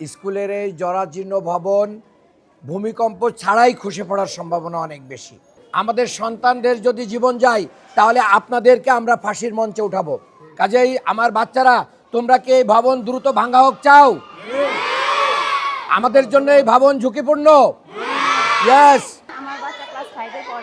স্কুলের এই জরাজীর্ণ ভবন ভূমিকম্প ছাড়াই খসে পড়ার সম্ভাবনা অনেক বেশি। আমাদের সন্তানদের যদি জীবন যায় তাহলে আপনাদেরকে আমরা ফাঁসির মঞ্চে উঠাবো। কাজেই আমার বাচ্চারা তোমরা কি এই ভবন দ্রুত ভাঙা হোক চাও? আমাদের জন্য এই ভবন ঝুঁকিপূর্ণ? ইয়েস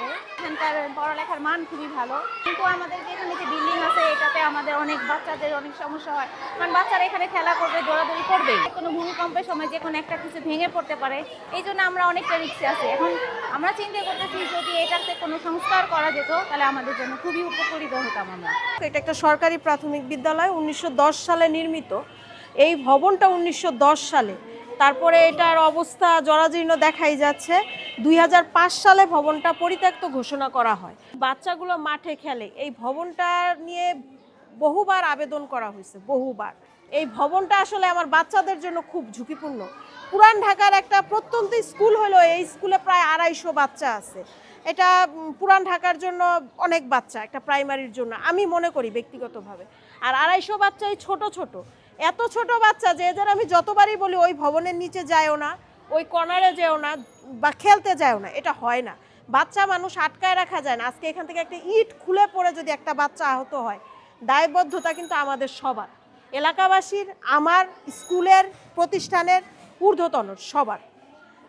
পড়ে এখানকার পড়ালেখার মান খুবই ভালো। কিন্তু আমাদের যে এখানে যে বিল্ডিং আছে, এটাতে আমাদের অনেক বাচ্চাদের অনেক সমস্যা হয়। কারণ বাচ্চারা এখানে খেলা করবে, দৌড়াদৌড়ি করবে। কোনো ভূমিকম্পের সময় যে কোনো একটা কিছু ভেঙে পড়তে পারে। এই জন্য আমরা অনেকটা রিক্সে আছি। এখন আমরা চিন্তা করতেছি, যদি এটাতে কোনো সংস্কার করা যেত, তাহলে আমাদের জন্য খুবই উপকৃত হতাম আমরা। এটা একটা সরকারি প্রাথমিক বিদ্যালয়, উনিশশো দশ সালে নির্মিত। এই ভবনটা উনিশশো দশ সালে। তারপরে এটার অবস্থা জরাজীর্ণ দেখাই যাচ্ছে। দুই হাজার পাঁচ সালে ভবনটা পরিত্যক্ত ঘোষণা করা হয়। বাচ্চাগুলো মাঠে খেলে। এই ভবনটা নিয়ে বহুবার আবেদন করা হয়েছে, বহুবার। এই ভবনটা আসলে আমার বাচ্চাদের জন্য খুব ঝুঁকিপূর্ণ। পুরান ঢাকার একটা প্রত্যন্ত স্কুল হলো, এই স্কুলে প্রায় আড়াইশো বাচ্চা আছে। এটা পুরান ঢাকার জন্য অনেক বাচ্চা একটা প্রাইমারির জন্য, আমি মনে করি ব্যক্তিগতভাবে। আর আড়াইশো বাচ্চা এই ছোট ছোট। এত ছোট বাচ্চা যে এদের আমি যতবারই বলি, ওই ভবনের নিচে যায়ও না। ওই কর্নারে যেও না বা খেলতে যায়ও না, এটা হয় না। বাচ্চা মানুষ আটকায় রাখা যায় না। আজকে এখান থেকে একটা ইট খুলে পড়ে যদি একটা বাচ্চা আহত হয়, দায়বদ্ধতা কিন্তু আমাদের সবার। এলাকাবাসীর, আমার স্কুলের প্রতিষ্ঠানের, ঊর্ধ্বতন সবার।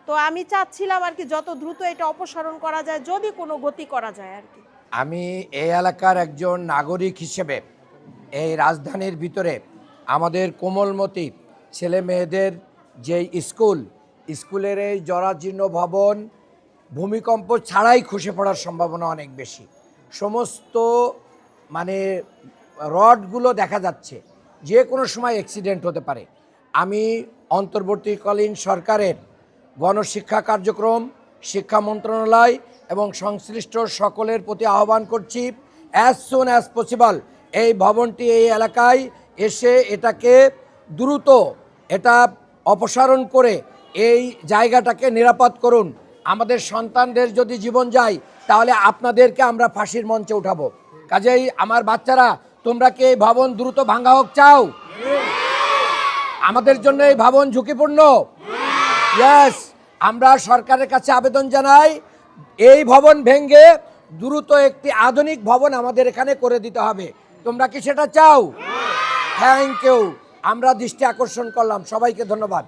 তো আমি চাচ্ছিলাম আর কি যত দ্রুত এটা অপসারণ করা যায়, যদি কোনো গতি করা যায় আর কি। আমি এই এলাকার একজন নাগরিক হিসেবে এই রাজধানীর ভিতরে আমাদের কোমলমতি ছেলে মেয়েদের যে স্কুল স্কুলের এই জরাজীর্ণ ভবন ভূমিকম্প ছাড়াই খসে পড়ার সম্ভাবনা অনেক বেশি। সমস্ত মানে রডগুলো দেখা যাচ্ছে, যে কোনো সময় অ্যাক্সিডেন্ট হতে পারে। আমি অন্তর্বর্তীকালীন সরকারের গণশিক্ষা কার্যক্রম, শিক্ষা মন্ত্রণালয় এবং সংশ্লিষ্ট সকলের প্রতি আহ্বান করছি অ্যাজ সুন অ্যাজ পসিবল এই ভবনটি, এই এলাকায় এসে এটাকে দ্রুত, এটা অপসারণ করে এই জায়গাটাকে নিরাপদ করুন। আমাদের সন্তানদের যদি জীবন যায়, তাহলে আপনাদেরকে আমরা ফাঁসির মঞ্চে উঠাবো। কাজেই আমার বাচ্চারা, তোমরা কি এই ভবন দ্রুত ভাঙা হোক চাও? আমাদের জন্য এই ভবন ঝুঁকিপূর্ণ? ইয়েস আমরা সরকারের কাছে আবেদন জানাই, এই ভবন ভেঙে দ্রুত একটি আধুনিক ভবন আমাদের এখানে করে দিতে হবে। তোমরা কি সেটা চাও? থ্যাংক ইউ আমরা দৃষ্টি আকর্ষণ করলাম। সবাইকে ধন্যবাদ।